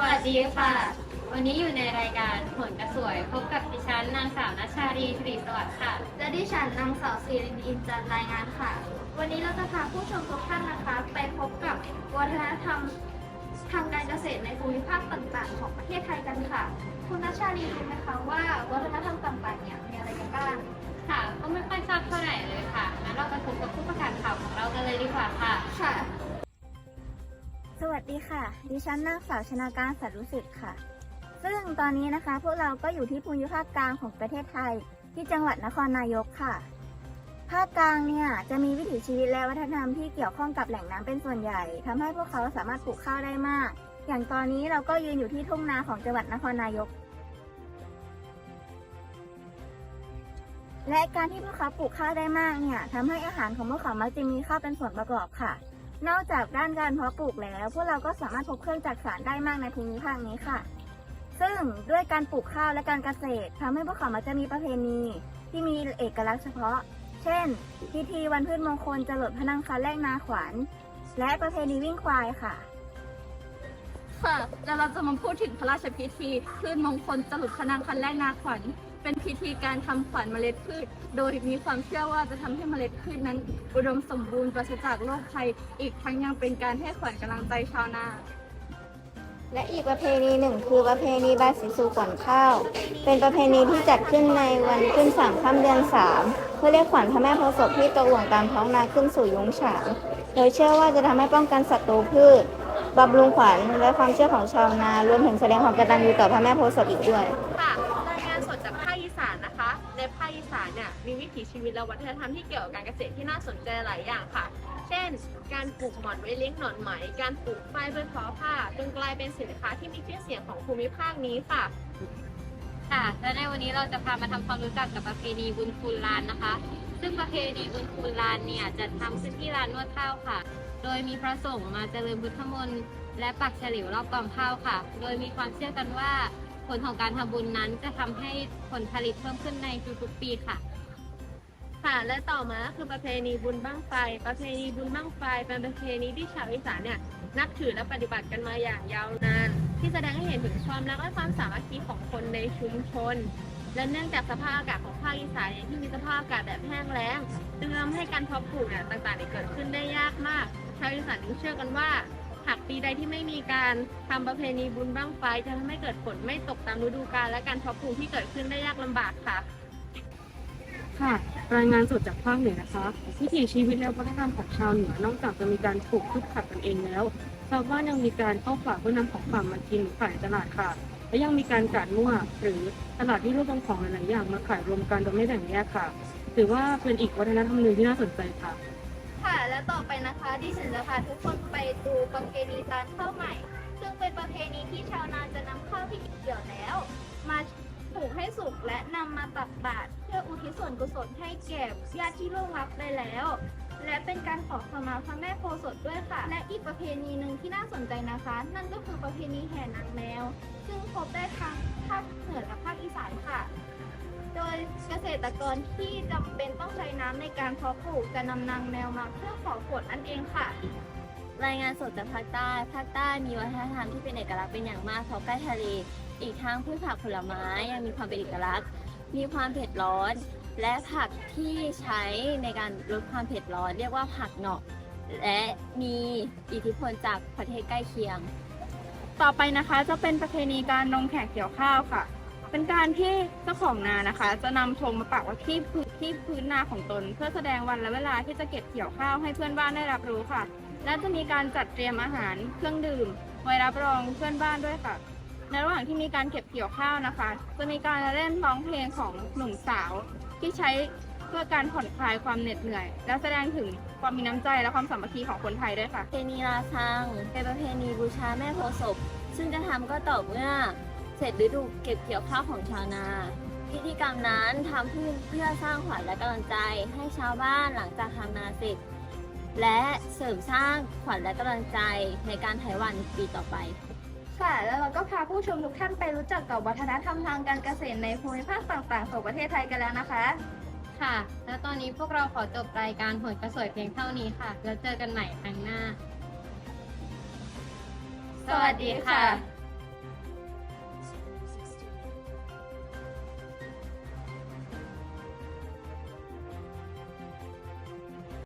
วัสดีค่ะ วันนี้อยู่ในรายการผลกระสวย พบกับดิฉันนางสาวนัชชารีสิริสวัสดิ์ค่ะ และดิฉันนางสาวซีรินอินจันทร์รายงานค่ะ วันนี้เราจะพาผู้ชมทุกท่านนะคะ ไปพบกับวัฒนธรรมทางการเกษตรในภูมิภาคต่างๆ ของประเทศไทยกันค่ะ คุณนัชชาลีรู้ไหมคะว่าวัฒนธรรมต่างๆเนี่ยมีอะไรกันบ้าง ค่ะ ก็ไม่ค่อยทราบเท่าไหร่เลยค่ะ งั้นเราไปพบกับผู้ประกาศข่าวของเรากันเลยดีกว่าค่ะ ค่ะ สดีค่ะ ดิฉันนางสาวชนาการสัตว์รู้สึกค่ะ ซึ่งตอนนี้นะคะพวกเราก็อยู่ที่ภูมิภาคกลางของประเทศไทย ที่จังหวัดนครนายกค่ะ ภาคกลางเนี่ยจะมีวิถีชีวิตและวัฒนธรรมที่เกี่ยวข้องกับแหล่งน้ำเป็นส่วนใหญ่ทำให้พวกเขาสามารถปลูกข้าวได้มาก อย่างตอนนี้เราก็ยืนอยู่ที่ทุ่งนาของจังหวัดนครนายก และการที่พวกเขาปลูกข้าวได้มากเนี่ยทำให้อาหารของพวกเขามักจะมีข้าวเป็นส่วนประกอบค่ะ นอกจากด้านการเพาะปลูกแล้ว พวกเราก็สามารถพบเครื่องจักสารได้มากในภูมิภาคนี้ค่ะ ซึ่งด้วยการปลูกข้าวและการเกษตรทำให้พวกเขามักจะมีประเพณีที่มีเอกลักษณ์เฉพาะ เช่น พิธีวันพืชมงคลจรดพนังคันแรกนาขวัญและประเพณีวิ่งควายค่ะ ค่ะ แล้วเราจะมาพูดถึงพระราชพิธีพืชมงคลจรุดพนางคันแรกนาขวัญ เป็นพิธีการทำขวัญเมล็ดพืช โดยมีความเชื่อว่าจะทำให้เมล็ดพืชนั้น อุดมสมบูรณ์ปราศจากโรคภัย อีกทั้งยังเป็นการให้ขวัญกำลังใจชาวนาและอีกประเพณีหนึ่งคือประเพณีบาสีสู่ขวัญข้าว เป็นประเพณีที่จัดขึ้นในวันขึ้นสามค่ำเดือนสามเพื่อเรียกขวัญพระแม่โพธิ์ศพที่ตกหลวงตามท้องนาขึ้นสู่ยุ้งฉางโดยเชื่อว่าจะทำให้ป้องกันศัตรูพืช บำรุงขวัญและความเชื่อของชาวนารวมถึงแสดงความกตัญญูต่อพระแม่โพธิ์ศพอีกด้วย ค่ะรายงานสดจากภาคอีสานนะคะ ในภาคอีสานเนี่ยมีวิถีชีวิตและวัฒนธรรมที่เกี่ยวกับการเกษตรที่น่าสนใจหลายอย่างค่ะ เช่น การปลูกหม่อนไว้เลี้ยงหนอนไหม การปลูกฝ้ายเพื่อทอผ้าจนกลายเป็นสินค้าที่มีชื่อเสียงของภูมิภาคนี้ค่ะค่ะและในวันนี้เราจะพามาทำความรู้จักกับประเพณีบุญคุณลานนะคะ ซึ่งประเพณีบุญคุณลานเนี่ยจะทำขึ้นที่ลานนวดข้าวค่ะ โดยมีพระสงฆ์มาเจริญพุทธมนต์และปักเฉลียวรอบกองข้าวค่ะ โดยมีความเชื่อกันว่า ผลของการทำบุญนั้นจะทำให้ผลผลิตเพิ่มขึ้นในทุกๆปีค่ะ ค่ะ และต่อมาคือประเพณีบุญบั้งไฟ ประเพณีบุญบั้งไฟเป็นประเพณีที่ชาวอีสานเนี่ยนับถือและปฏิบัติกันมาอย่างยาวนาน ที่แสดงให้เห็นถึงความรักและความสามัคคีของคนในชุมชน และเนื่องจากสภาพอากาศของภาคอีสานเนี่ยที่มีสภาพอากาศแบบแห้งแล้งจึงทำให้การเพาะปลูกเนี่ยต่างๆเนี่ยเกิดขึ้นได้ยากมากาวอีสานจึงเชื่อกันว่า หากปีใดที่ไม่มีการทำประเพณีบุญบั้งไฟจะทำให้เกิดฝนไม่ตกตามฤดูกาลและการเพาะปลูกที่เกิดขึ้นได้ยากลำบากค่ะ ค่ะรายงานสดจากภาคเหนือนะคะวิถีชีวิตและวัฒนธรรมของชาวเหนือนอกจากจะมีการปลูกพืชผักกันเองแล้วชาวบ้านยังมีการเข้าฝากเพื่อนำของฝากมากินหรือขายตลาดค่ะ และยังมีการจัดมั่วหรือตลาดที่รวบรวมของหลายๆอย่างมาขายรวมกันโดยไม่แบ่งแยกค่ะ ถือว่าเป็นอีกวัฒนธรรมหนึ่งที่น่าสนใจค่ะ ค่ะ และต่อไปนะคะดิฉันจะพาทุกคนไปดูประเพณีตานข้าวใหม่ ซึ่งเป็นประเพณีที่ชาวนาจะนำข้าวที่เกี่ยวแล้ว มาปลูกให้สุกและนำมาตักบาตรเพื่ออุทิศส่วนกุศลให้แก่ญาติที่ล่วงลับไปแล้ว และเป็นการขอขมาพระแม่โพธิ์ศพด้วยค่ะ และอีกประเพณีหนึ่งที่น่าสนใจนะคะ นั่นก็คือประเพณีแห่นางแมว ซึ่งพบได้ทั้ง ตรกรที่จำเป็นต้องใช้น้ำในการเพาะปลูกจะนำนางแมวมาเพื่อขอฝนนั่นเองค่ะ รายงานสดจากภาคใต้ ภาคใต้มีวัฒนธรรมที่เป็นเอกลักษณ์เป็นอย่างมากเพราะใกล้ทะเล อีกทั้งพืชผักผลไม้ยังมีความเป็นเอกลักษณ์ มีความเผ็ดร้อน และผักที่ใช้ในการลดความเผ็ดร้อน เรียกว่าผักเหนาะ และมีอิทธิพลจากประเทศใกล้เคียง ต่อไปนะคะจะเป็นประเพณีการลงแขกเกี่ยวข้าวค่ะ เป็นการที่เจ้าของนานะคะ จะนำธงมาปักไว้ที่พื้นที่พื้นนาของตน เพื่อแสดงวันและเวลาที่จะเก็บเกี่ยวข้าวให้เพื่อนบ้านได้รับรู้ค่ะ และจะมีการจัดเตรียมอาหารเครื่องดื่ม ไว้รับรองเพื่อนบ้านด้วยค่ะ ในระหว่างที่มีการเก็บเกี่ยวข้าวนะคะ จะมีการเล่นร้องเพลงของหนุ่มสาว ที่ใช้เพื่อการผ่อนคลายความเหน็ดเหนื่อย และแสดงถึงความมีน้ำใจและความสามัคคีของคนไทยด้วยค่ะ ประเพณีลาซังเป็นประเพณีบูชาแม่โพธิ์ศพ ซึ่งจะทำก็ต่อเมื่อ สร็จฤดูเก็บเกี่ยวข้าวของชาวนา พิธีกรรมนั้นทำขึ้นเพื่อสร้างขวัญและกำลังใจให้ชาวบ้านหลังจากทำนาเสร็จ และเสริมสร้างขวัญและกำลังใจในการไถหวันปีต่อไปค่ะแล้วเราก็พาผู้ชมทุกท่านไปรู้จักกับวัฒนธรรมทางการเกษตรในภูมิภาคต่างๆ ของประเทศไทยกันแล้วนะคะ ค่ะ และตอนนี้พวกเราขอจบรายการผลกระสวยเพียงเท่านี้ค่ะ แล้วเจอกันใหม่ครั้งหน้า สวัสดีค่ะ